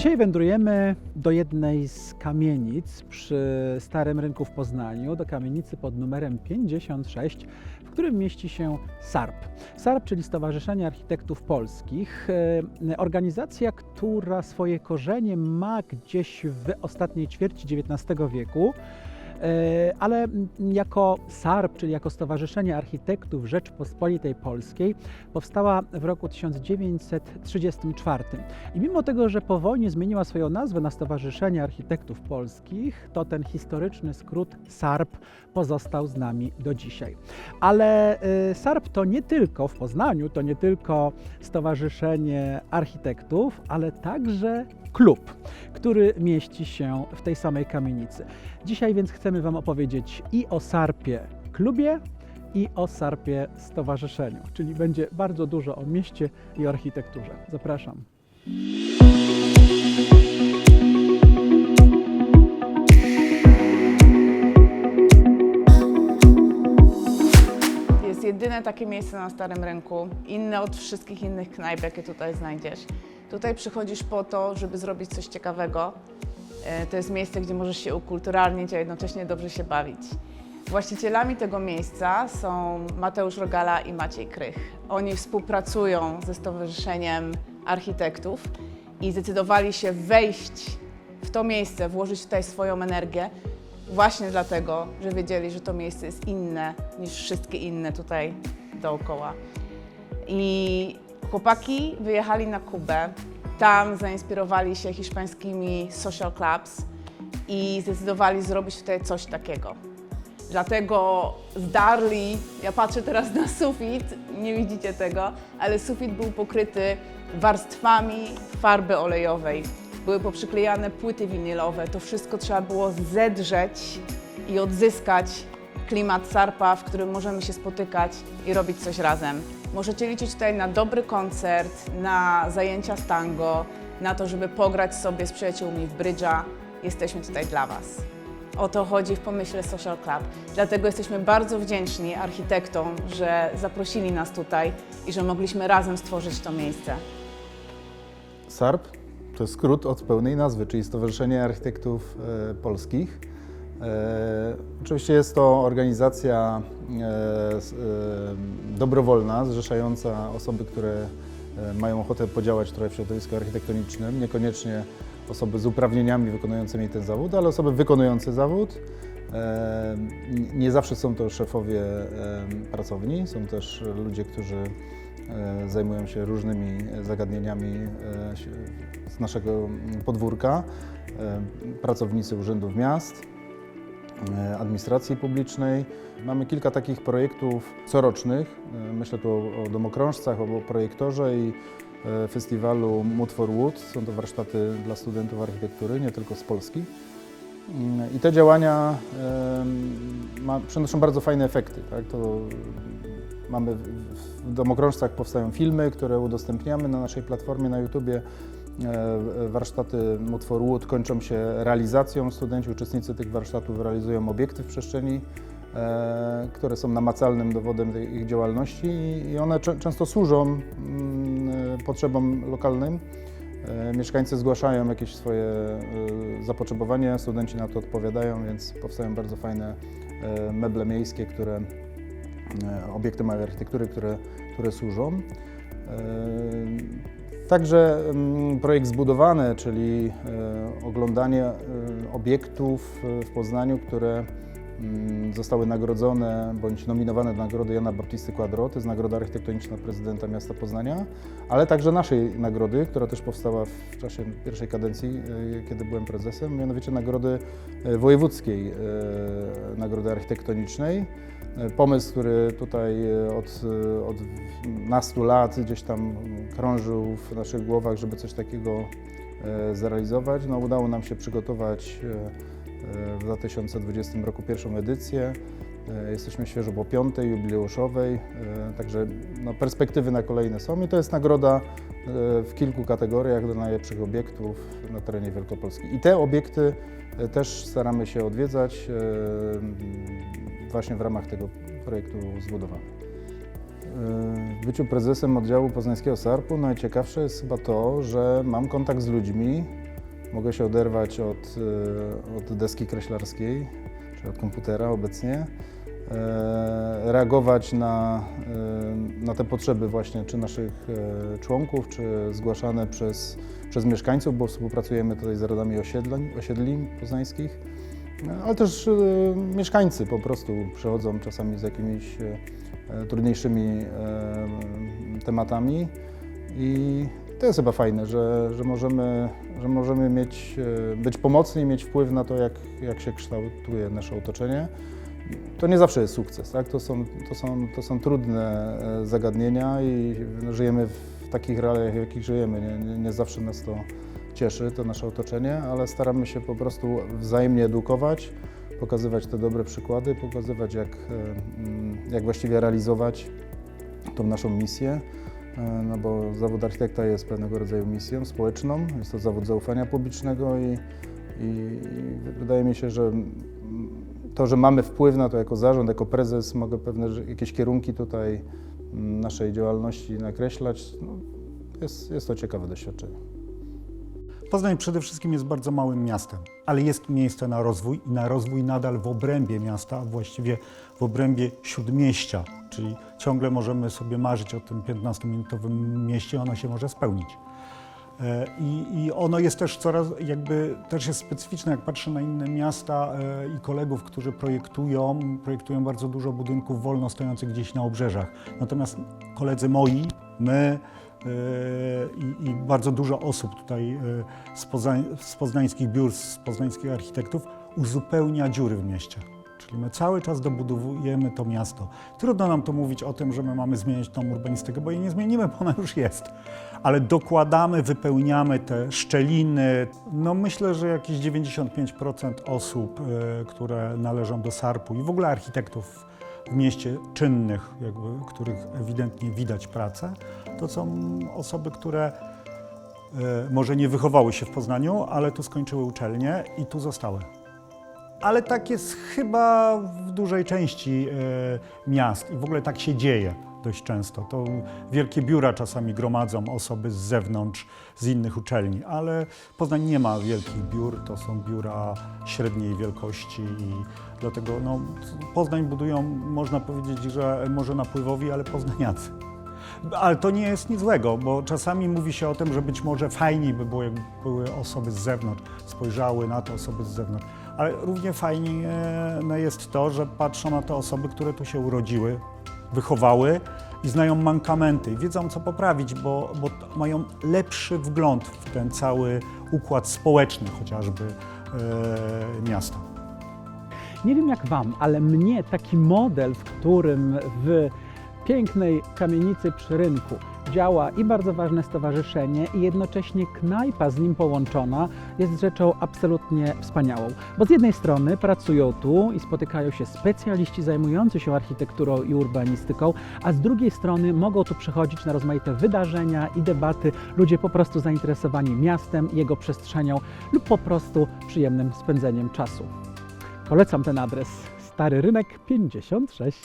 Dzisiaj wędrujemy do jednej z kamienic przy Starym Rynku w Poznaniu, do kamienicy pod numerem 56, w którym mieści się SARP. SARP, czyli Stowarzyszenie Architektów Polskich, e, organizacja, która swoje korzenie ma gdzieś w ostatniej ćwierci XIX wieku. E, ale jako SARP, czyli jako Stowarzyszenie Architektów Rzeczpospolitej Polskiej, powstała w roku 1934. I mimo tego, że po wojnie zmieniła swoją nazwę na Stowarzyszenie Architektów Polskich, to ten historyczny skrót SARP pozostał z nami do dzisiaj. Ale y, SARP to nie tylko w Poznaniu, to nie tylko Stowarzyszenie Architektów, ale także klub, który mieści się w tej samej kamienicy. Dzisiaj więc chcemy Wam opowiedzieć i o SARPie klubie, i o SARPie Stowarzyszeniu, czyli będzie bardzo dużo o mieście i architekturze. Zapraszam. Jest jedyne takie miejsce na Starym Rynku, inne od wszystkich innych knajp, jakie tutaj znajdziesz. Tutaj przychodzisz po to, żeby zrobić coś ciekawego. E, To jest miejsce, gdzie możesz się ukulturalnić, a jednocześnie dobrze się bawić. Właścicielami tego miejsca są Mateusz Rogala i Maciej Krych. Oni współpracują ze Stowarzyszeniem Architektów i zdecydowali się wejść w to miejsce, włożyć tutaj swoją energię, właśnie dlatego, że wiedzieli, że to miejsce jest inne niż wszystkie inne tutaj dookoła. I chłopaki wyjechali na Kubę, tam zainspirowali się hiszpańskimi social clubs i zdecydowali zrobić tutaj coś takiego. Dlatego zdarli, ja patrzę teraz na sufit, nie widzicie tego, ale sufit był pokryty warstwami farby olejowej. Były poprzyklejane płyty winylowe. To wszystko trzeba było zedrzeć i odzyskać klimat Sarpa, w którym możemy się spotykać i robić coś razem. Możecie liczyć tutaj na dobry koncert, na zajęcia z tango, na to, żeby pograć sobie z przyjaciółmi w brydża. Jesteśmy tutaj dla Was. O to chodzi w pomyśle Social Club. Dlatego jesteśmy bardzo wdzięczni architektom, że zaprosili nas tutaj i że mogliśmy razem stworzyć to miejsce. SARP to skrót od pełnej nazwy, czyli Stowarzyszenie Architektów e, Polskich. E, oczywiście jest to organizacja e, e, dobrowolna, zrzeszająca osoby, które mają ochotę podziałać trochę w środowisku architektonicznym, niekoniecznie osoby z uprawnieniami wykonującymi ten zawód, ale osoby wykonujące zawód. Nie zawsze są to szefowie pracowni, są też ludzie, którzy zajmują się różnymi zagadnieniami z naszego podwórka, pracownicy urzędów miast, administracji publicznej. Mamy kilka takich projektów corocznych. E, Myślę tu o, o domokrążcach, o projektorze i e, festiwalu Mood for Wood. Są to warsztaty dla studentów architektury, nie tylko z Polski. Mm, I te działania ma, przynoszą bardzo fajne efekty. Tak? To mamy w domokrążcach powstają filmy, które udostępniamy na naszej platformie na YouTubie. E, Warsztaty for Wood kończą się realizacją. Studenci, uczestnicy tych warsztatów realizują obiekty w przestrzeni, e, które są namacalnym dowodem ich działalności i- one czę- często służą mm, e, potrzebom lokalnym. Mieszkańcy zgłaszają jakieś swoje zapotrzebowanie, studenci na to odpowiadają, więc powstają bardzo fajne meble miejskie, które, obiekty małej architektury, które, które służą. Także mm, projekt Zbudowane, czyli e, oglądanie e, obiektów e, w Poznaniu, które mm, zostały nagrodzone bądź nominowane do nagrody Jana Baptisty Quadro, to jest nagroda architektoniczna prezydenta miasta Poznania, ale także naszej nagrody, która też powstała w czasie pierwszej kadencji, kiedy byłem prezesem, mianowicie nagrody wojewódzkiej nagrody architektonicznej. Pomysł, który tutaj e, od, e, od nastu lat gdzieś tam krążył w naszych głowach, żeby coś takiego e, zrealizować. No, udało nam się przygotować w 2020 roku pierwszą edycję. Jesteśmy świeżo po piątej, jubileuszowej, także no, perspektywy na kolejne są i to jest nagroda w kilku kategoriach dla najlepszych obiektów na terenie Wielkopolski. I te obiekty też staramy się odwiedzać właśnie w ramach tego projektu zbudowany. W byciu prezesem oddziału poznańskiego SARP-u najciekawsze jest chyba to, że mam kontakt z ludźmi, mogę się oderwać od, e, od deski kreślarskiej, czy od komputera obecnie, e, reagować na, e, na te potrzeby właśnie czy naszych e, członków, czy zgłaszane przez, przez mieszkańców, bo współpracujemy tutaj z radami osiedleń, osiedli poznańskich, ale też e, mieszkańcy po prostu przychodzą czasami z jakimiś e, e, trudniejszymi e, tematami i to jest chyba fajne, że, że, możemy, że możemy mieć, e, być pomocni mieć wpływ na to, jak, jak się kształtuje nasze otoczenie. To nie zawsze jest sukces, tak? to, są, to, są, to są trudne zagadnienia i no, żyjemy w takich realiach, w jakich żyjemy. Nie, nie, nie zawsze nas to cieszy, to nasze otoczenie, ale staramy się po prostu wzajemnie edukować, pokazywać te dobre przykłady, pokazywać jak, e, mm, jak właściwie realizować tą naszą misję. E, No bo zawód architekta jest pewnego rodzaju misją społeczną, jest to zawód zaufania publicznego i, i, i wydaje mi się, że mm, to, że mamy wpływ na to jako zarząd, jako prezes, mogę pewne jakieś kierunki tutaj mm, naszej działalności nakreślać, no, jest, jest to ciekawe doświadczenie. Poznań przede wszystkim jest bardzo małym miastem, ale jest miejsce na rozwój i na rozwój nadal w obrębie miasta, a właściwie w obrębie śródmieścia, czyli ciągle możemy sobie marzyć o tym 15-minutowym mieście, ono się może spełnić. E, I, I ono jest też coraz, jakby też jest specyficzne, jak patrzę na inne miasta e, i kolegów, którzy projektują, projektują bardzo dużo budynków wolno stojących gdzieś na obrzeżach. Natomiast koledzy moi, my i, i bardzo dużo osób tutaj e, z, Poznań, z poznańskich biur, z poznańskich architektów uzupełnia dziury w mieście. Czyli my cały czas dobudowujemy to miasto. Trudno nam to mówić o tym, że my mamy zmieniać tą urbanistykę, bo jej nie zmienimy, bo ona już jest. Ale dokładamy, wypełniamy te szczeliny. No myślę, że jakieś 95% osób, e, które należą do SARP-u i w ogóle architektów w mieście czynnych, jakby, których ewidentnie widać pracę, to są osoby, które e, może nie wychowały się w Poznaniu, ale tu skończyły uczelnię i tu zostały. Ale tak jest chyba w dużej części e, miast i w ogóle tak się dzieje dość często. To wielkie biura czasami gromadzą osoby z zewnątrz, z innych uczelni, ale Poznań nie ma wielkich biur, to są biura średniej wielkości i dlatego no, Poznań budują, można powiedzieć, że może napływowi, ale poznaniacy. Ale to nie jest nic złego, bo czasami mówi się o tym, że być może fajniej by było, jakby były osoby z zewnątrz, spojrzały na te osoby z zewnątrz. Ale równie fajnie no, jest to, że patrzą na te osoby, które tu się urodziły, wychowały i znają mankamenty, wiedzą co poprawić, bo, bo mają lepszy wgląd w ten cały układ społeczny chociażby e, miasta. Nie wiem jak Wam, ale mnie taki model, w którym w pięknej kamienicy przy rynku działa i bardzo ważne stowarzyszenie i jednocześnie knajpa z nim połączona jest rzeczą absolutnie wspaniałą. Bo z jednej strony pracują tu i spotykają się specjaliści zajmujący się architekturą i urbanistyką, a z drugiej strony mogą tu przychodzić na rozmaite wydarzenia i debaty ludzie po prostu zainteresowani miastem, jego przestrzenią lub po prostu przyjemnym spędzeniem czasu. Polecam ten adres. Stary Rynek 56.